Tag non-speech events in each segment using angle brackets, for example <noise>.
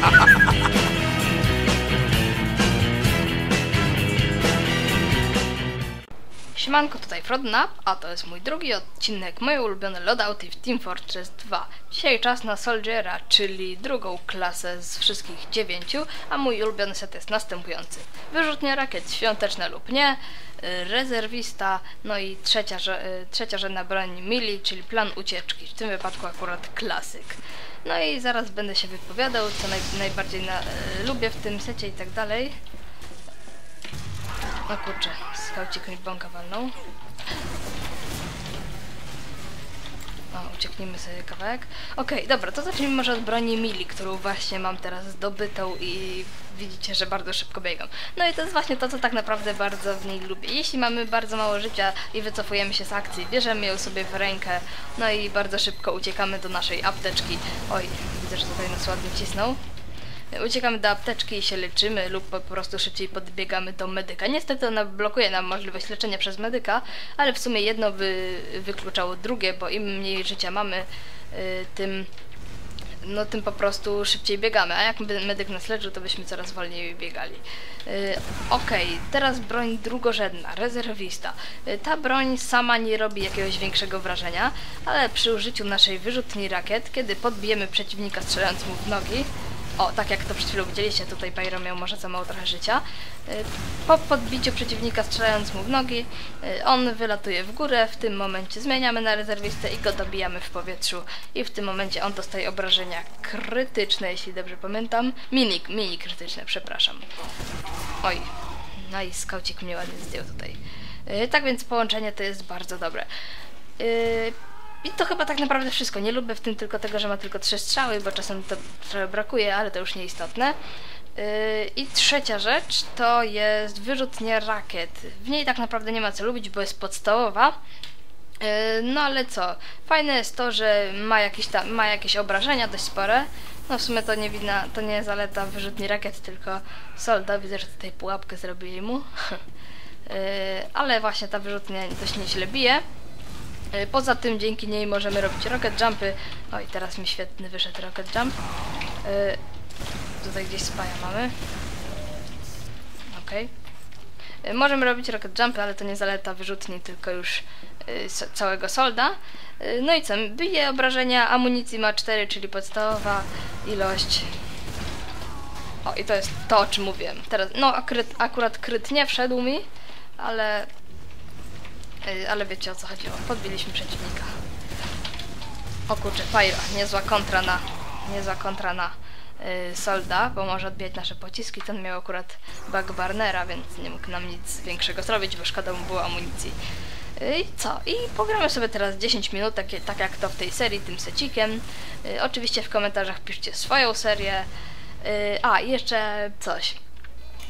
¡Ja, Siemanko, tutaj Frodnap, a to jest mój drugi odcinek, moje ulubione loadouty w Team Fortress 2. Dzisiaj czas na Soldiera, czyli drugą klasę z wszystkich dziewięciu, a mój ulubiony set jest następujący. Wyrzutnia rakiet, świąteczne lub nie, y, rezerwista, no i trzecia, y, trzecia rzędna broń mili, czyli plan ucieczki, w tym wypadku akurat klasyk. No i zaraz będę się wypowiadał, co naj, najbardziej na, y, lubię w tym secie i tak dalej. O kurczę, skaucik mi bąka walnął. O, ucieknijmy sobie kawałek. Okej, dobra, to zacznijmy może od broni Mili, którą właśnie mam teraz zdobytą i widzicie, że bardzo szybko biegam. No i to jest właśnie to, co tak naprawdę bardzo w niej lubię. Jeśli mamy bardzo mało życia i wycofujemy się z akcji, bierzemy ją sobie w rękę, no i bardzo szybko uciekamy do naszej apteczki. Oj, widzę, że tutaj nas ładnie cisnął. Uciekamy do apteczki i się leczymy lub po prostu szybciej podbiegamy do medyka. Niestety ona blokuje nam możliwość leczenia przez medyka, ale w sumie jedno by wykluczało drugie, bo im mniej życia mamy, y, tym no tym po prostu szybciej biegamy, a jakby medyk nas leczył, to byśmy coraz wolniej biegali. Yy, Okej, teraz broń drugorzędna, rezerwista. Yy, ta broń sama nie robi jakiegoś większego wrażenia, ale przy użyciu naszej wyrzutni rakiet, kiedy podbijemy przeciwnika strzelając mu w nogi, o, tak jak to przed chwilą widzieliście, tutaj Pyro miał może za mało trochę życia. Y, Po podbiciu przeciwnika strzelając mu w nogi, y, on wylatuje w górę, w tym momencie zmieniamy na rezerwistę i go dobijamy w powietrzu. I w tym momencie on dostaje obrażenia krytyczne, jeśli dobrze pamiętam. Mini, mini krytyczne, przepraszam. Oj, no i skaucik mnie ładnie zdjął tutaj. Y, Tak więc połączenie to jest bardzo dobre. I to chyba tak naprawdę wszystko. Nie lubię w tym tylko tego, że ma tylko trzy strzały, bo czasem to trochę brakuje, ale to już nieistotne. Yy, I trzecia rzecz to jest wyrzutnia rakiet. W niej tak naprawdę nie ma co lubić, bo jest podstawowa. Yy, No ale co? Fajne jest to, że ma jakieś, tam, ma jakieś obrażenia dość spore. No w sumie to nie widna, to nie zaleta wyrzutni rakiet, tylko solda. Widzę, że tutaj pułapkę zrobili mu. <laughs> Yy, Ale właśnie ta wyrzutnia dość nieźle bije. E, Poza tym dzięki niej możemy robić rocket jumpy. Oj, teraz mi świetny wyszedł rocket jump. E, Tutaj gdzieś spaja mamy. Okej. E, Możemy robić rocket jumpy, ale to nie zaleta wyrzutni, tylko już całego solda. No i co? Bije obrażenia, amunicji ma 4, czyli podstawowa ilość. O, i to jest to, o czym mówiłem. Teraz, no akurat, akurat kryt nie wszedł mi, ale ale wiecie o co chodziło. Podbiliśmy przeciwnika. O kurczę, Pyro, niezła kontra na, niezła kontra na y, Solda, bo może odbijać nasze pociski. Ten miał akurat Bugbarnera, więc nie mógł nam nic większego zrobić, bo szkoda mu było amunicji. Y, I co? I pogramy sobie teraz 10 minut, takie, tak jak to w tej serii, tym secikiem. Y, oczywiście w komentarzach piszcie swoją serię. Y, a, i jeszcze coś.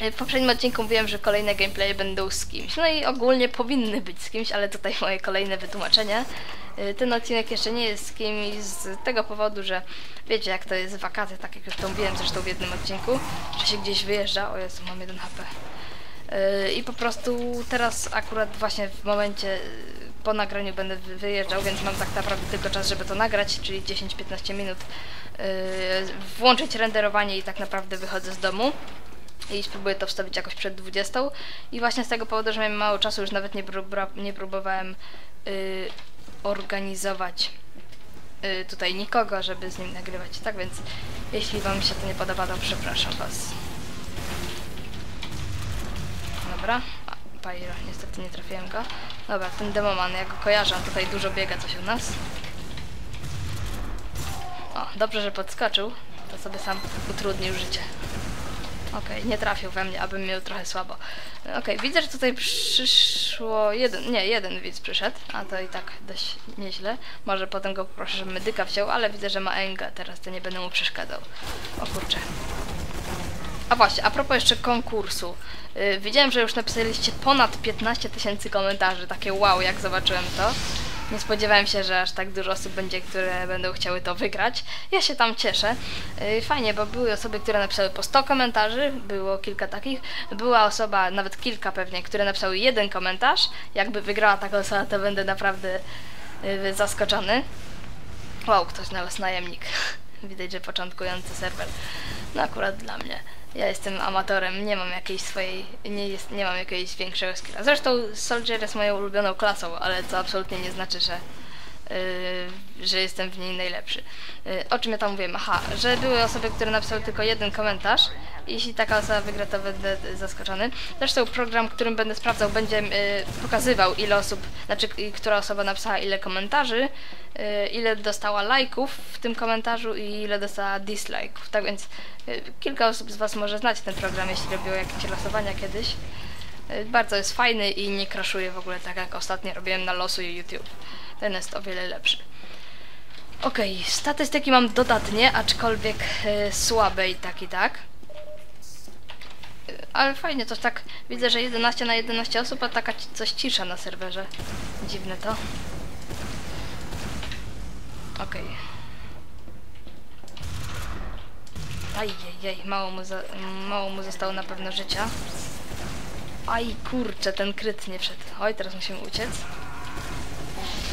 W poprzednim odcinku mówiłem, że kolejne gameplaye będą z kimś. No i ogólnie powinny być z kimś, ale tutaj moje kolejne wytłumaczenie. Y, Ten odcinek jeszcze nie jest z kimś z tego powodu, że wiecie jak to jest wakacje, tak jak już to mówiłem zresztą w jednym odcinku, że się gdzieś wyjeżdża. O Jezu, mam 1 HP. Y, I po prostu teraz akurat właśnie w momencie y, po nagraniu będę wy- wyjeżdżał, więc mam tak naprawdę tylko czas, żeby to nagrać, czyli 10-15 minut. y, Włączyć renderowanie i tak naprawdę wychodzę z domu i spróbuję to wstawić jakoś przed 20. I właśnie z tego powodu, że miałem mało czasu, już nawet nie, nie próbowałem y, organizować y, tutaj nikogo, żeby z nim nagrywać. Tak więc, jeśli Wam się to nie podoba, to przepraszam Was. Dobra. Pyro, niestety nie trafiłem go. Dobra, ten demoman, ja go kojarzę, tutaj dużo biega coś u nas. O, dobrze, że podskoczył. To sobie sam utrudnił życie. Okej, nie trafił we mnie, abym miał trochę słabo. Okej, widzę, że tutaj przyszło jeden, nie, jeden widz przyszedł, a to i tak dość nieźle. Może potem go poproszę, żeby medyka wziął, ale widzę, że ma Enga, teraz to nie będę mu przeszkadzał. O kurczę. A właśnie, a propos jeszcze konkursu. Yy, widziałem, że już napisaliście ponad 15 tysięcy komentarzy, takie wow, jak zobaczyłem to. Nie spodziewałem się, że aż tak dużo osób będzie, które będą chciały to wygrać. Ja się tam cieszę. Yy, Fajnie, bo były osoby, które napisały po 100 komentarzy, było kilka takich. Była osoba, nawet kilka pewnie, które napisały jeden komentarz. Jakby wygrała taka osoba, to będę naprawdę yy, zaskoczony. Wow, ktoś znalazł najemnik. <laughs> Widać, że początkujący serwer. No akurat dla mnie. Ja jestem amatorem, nie mam jakiejś swojej, nie, jest, nie mam jakiegoś większego skilla. Zresztą Soldier jest moją ulubioną klasą, ale to absolutnie nie znaczy, że że jestem w niej najlepszy. Yy, o czym ja tam mówiłem? Aha, że były osoby, które napisały tylko jeden komentarz. Jeśli taka osoba wygra, to będę zaskoczony. Zresztą program, którym będę sprawdzał, będzie yy, pokazywał ile osób, znaczy która osoba napisała ile komentarzy, ile dostała lajków w tym komentarzu i ile dostała dislike'ów. Tak więc kilka osób z Was może znać ten program, jeśli robiło jakieś losowania kiedyś. Bardzo jest fajny i nie kraszuje w ogóle tak jak ostatnio robiłem na losu YouTube. Ten jest o wiele lepszy. Okay, statystyki mam dodatnie, aczkolwiek e, słabe i tak i tak. E, ale fajnie, to tak widzę, że 11 na 11 osób, a taka coś cisza na serwerze. Dziwne to. Okay. Ajajaj, mało mu, za, mało mu zostało na pewno życia. Aj kurczę, ten kryt nie wszedł. Oj, teraz musimy uciec.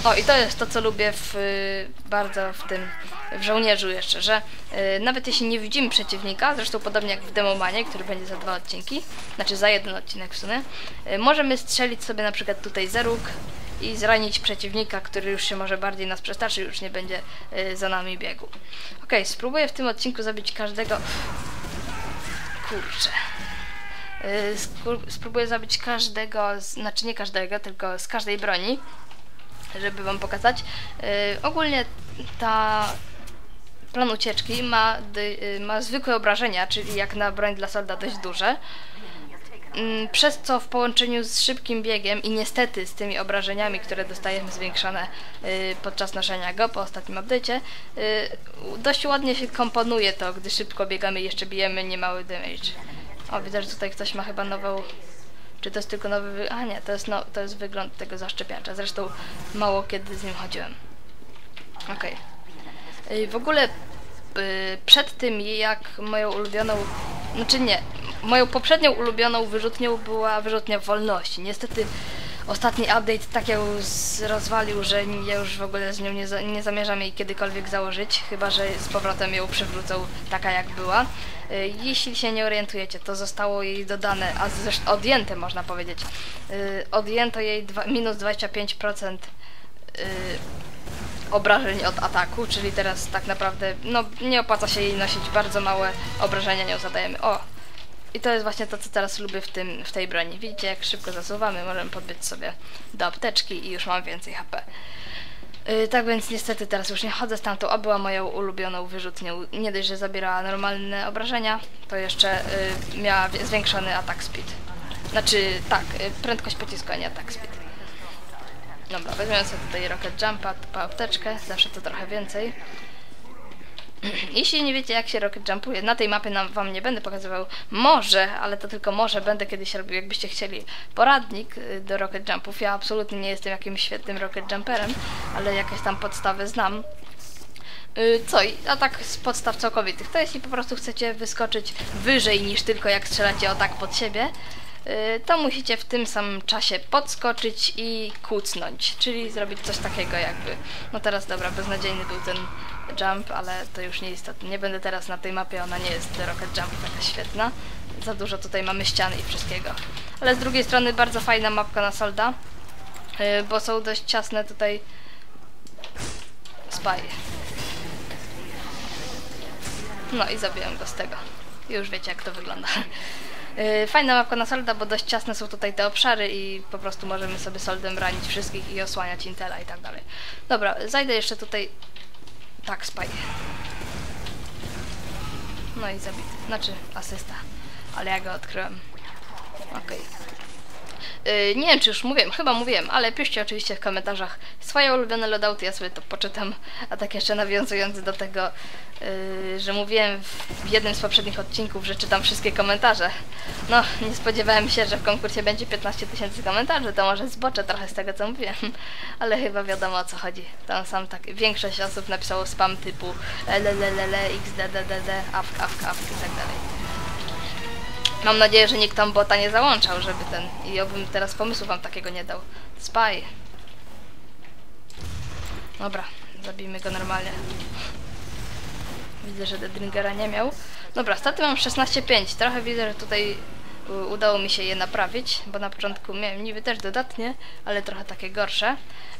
O i to jest to, co lubię w, bardzo w tym, w żołnierzu jeszcze, że y, nawet jeśli nie widzimy przeciwnika, zresztą podobnie jak w Demomanie, który będzie za dwa odcinki, znaczy za jeden odcinek w sumie, y, możemy strzelić sobie na przykład tutaj za róg i zranić przeciwnika, który już się może bardziej nas przestarzy, już nie będzie y, za nami biegł. Ok, spróbuję w tym odcinku zabić każdego... Kurczę. Spróbuję zabić każdego, znaczy nie każdego, tylko z każdej broni żeby Wam pokazać. Yy, ogólnie ta plan ucieczki ma, yy, ma zwykłe obrażenia, czyli jak na broń dla solda dość duże. Yy, przez co w połączeniu z szybkim biegiem i niestety z tymi obrażeniami, które dostajemy zwiększone y, podczas noszenia go po ostatnim update'cie, y, dość ładnie się komponuje to, gdy szybko biegamy i jeszcze bijemy niemały damage. O, widzę, że tutaj ktoś ma chyba nową czy to jest tylko nowy... Wy... A nie, to jest, no, to jest wygląd tego zaszczepiacza. Zresztą mało kiedy z nim chodziłem. Okej. Okay. W ogóle y, przed tym, jak moją ulubioną... Znaczy nie, moją poprzednią ulubioną wyrzutnią była wyrzutnia wolności. Niestety ostatni update tak ją rozwalił, że ja już w ogóle z nią nie, za nie zamierzam jej kiedykolwiek założyć, chyba że z powrotem ją przywrócą taka jak była. Y, jeśli się nie orientujecie, to zostało jej dodane, a zresztą odjęte można powiedzieć. Y, odjęto jej dwa, minus 25% y, obrażeń od ataku, czyli teraz tak naprawdę no, nie opłaca się jej nosić, bardzo małe obrażenia nią zadajemy. O! I to jest właśnie to, co teraz lubię w, tym, w tej broni. Widzicie, jak szybko zasuwamy, możemy podbyć sobie do apteczki i już mam więcej HP. Yy, tak więc niestety teraz już nie chodzę stamtąd, a była moją ulubioną wyrzutnią. Nie dość, że zabierała normalne obrażenia, to jeszcze yy, miała zwiększony atak speed. Znaczy, tak, yy, prędkość pocisku, a nie atak speed. Dobra, weźmiemy sobie tutaj rocket jumpa, po apteczkę, zawsze to trochę więcej. Jeśli nie wiecie jak się rocket jumpuje, na tej mapie nam, wam nie będę pokazywał, może, ale to tylko może będę kiedyś robił, jakbyście chcieli poradnik y, do rocket jumpów. Ja absolutnie nie jestem jakimś świetnym rocket jumperem, ale jakieś tam podstawy znam. Y, co, a tak z podstaw całkowitych, to jeśli po prostu chcecie wyskoczyć wyżej niż tylko jak strzelacie o tak pod siebie, y, to musicie w tym samym czasie podskoczyć i kucnąć, czyli zrobić coś takiego jakby. No teraz dobra, beznadziejny był ten jump, ale to już nie istotne. Nie będę teraz na tej mapie, ona nie jest rocket jump taka świetna. Za dużo tutaj mamy ścian i wszystkiego. Ale z drugiej strony bardzo fajna mapka na solda, yy, bo są dość ciasne tutaj spy. No i zabiłem go z tego. Już wiecie jak to wygląda. Yy, fajna mapka na solda, bo dość ciasne są tutaj te obszary i po prostu możemy sobie soldem branić wszystkich i osłaniać Intela i tak dalej. Dobra, zajdę jeszcze tutaj tak, spaj. No i zabity. Znaczy, asysta. Ale ja go odkryłem. Okej. Okay. Yy, nie wiem, czy już mówiłem, chyba mówiłem, ale piszcie oczywiście w komentarzach swoje ulubione loadouty, ja sobie to poczytam. A tak jeszcze nawiązując do tego, yy, że mówiłem w jednym z poprzednich odcinków, że czytam wszystkie komentarze. No, nie spodziewałem się, że w konkursie będzie 15 tysięcy komentarzy, to może zboczę trochę z tego, co mówiłem. <laughs> Ale chyba wiadomo o co chodzi. Tam sam tak, większość osób napisało spam typu lelelele, xddddd, awk, awk, awk i tak dalej. Mam nadzieję, że nikt tam bota nie załączał, żeby ten... I ja bym teraz pomysłu wam takiego nie dał. Spy. Dobra, zabijmy go normalnie. Widzę, że Dedringera nie miał. Dobra, staty mam 16,5. Trochę widzę, że tutaj udało mi się je naprawić, bo na początku miałem niby też dodatnie, ale trochę takie gorsze.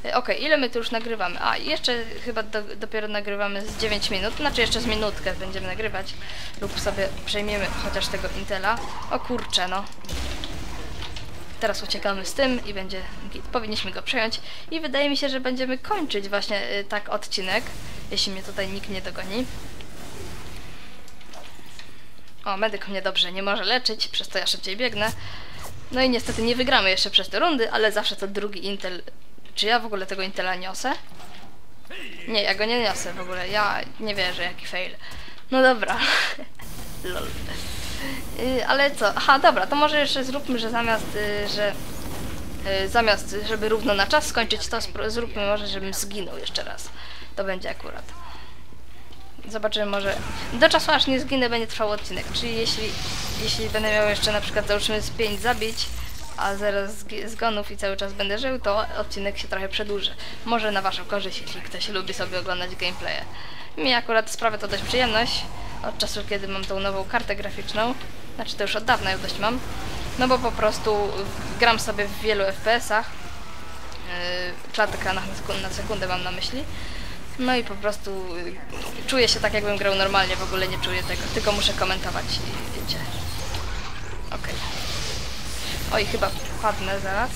Y, Okej, ile my tu już nagrywamy? A, jeszcze chyba do, dopiero nagrywamy z 9 minut, znaczy jeszcze z minutkę będziemy nagrywać lub sobie przejmiemy chociaż tego Intela. O kurczę, no. Teraz uciekamy z tym i będzie git. Powinniśmy go przejąć i wydaje mi się, że będziemy kończyć właśnie y, tak odcinek, jeśli mnie tutaj nikt nie dogoni. O, medyk mnie dobrze nie może leczyć, przez to ja szybciej biegnę. No i niestety nie wygramy jeszcze przez te rundy, ale zawsze to drugi Intel. Czy ja w ogóle tego Intela niosę? Nie, ja go nie niosę w ogóle. Ja nie wierzę, jaki fail. No dobra. <laughs> Lol. Y, ale co? Aha, dobra, to może jeszcze zróbmy, że zamiast, y, że y, zamiast, żeby równo na czas skończyć, to zróbmy może, żebym zginął jeszcze raz. To będzie akurat. Zobaczymy może. Do czasu aż nie zginę będzie trwał odcinek. Czyli jeśli, jeśli będę miał jeszcze na przykład załóżmy z 5 zabić, a zaraz zgonów i cały czas będę żył, to odcinek się trochę przedłuży. Może na waszą korzyść, jeśli ktoś lubi sobie oglądać gameplaye. Mi akurat sprawia to dość przyjemność od czasu, kiedy mam tą nową kartę graficzną. Znaczy to już od dawna ją dość mam. No bo po prostu gram sobie w wielu FPS-ach. Yy, klatka na, na sekundę mam na myśli. No i po prostu y, czuję się tak, jakbym grał normalnie, w ogóle nie czuję tego, tylko muszę komentować i wiecie. Okej. Oj, chyba padnę zaraz.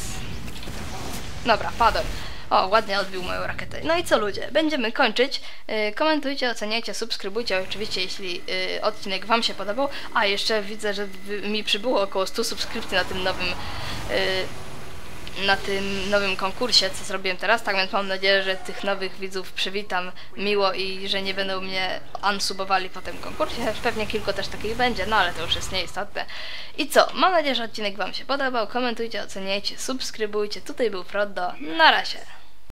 Dobra, padłem. O, ładnie odbił moją rakietę. No i co ludzie, będziemy kończyć. Yy, komentujcie, oceniajcie, subskrybujcie oczywiście, jeśli yy, odcinek Wam się podobał. A jeszcze widzę, że mi przybyło około 100 subskrypcji na tym nowym yy, na tym nowym konkursie, co zrobiłem teraz, tak więc mam nadzieję, że tych nowych widzów przywitam miło i że nie będą mnie unsubowali po tym konkursie. Pewnie kilku też takich będzie, no ale to już jest nieistotne. I co? Mam nadzieję, że odcinek Wam się podobał. Komentujcie, oceniajcie, subskrybujcie. Tutaj był Froddo. Na razie.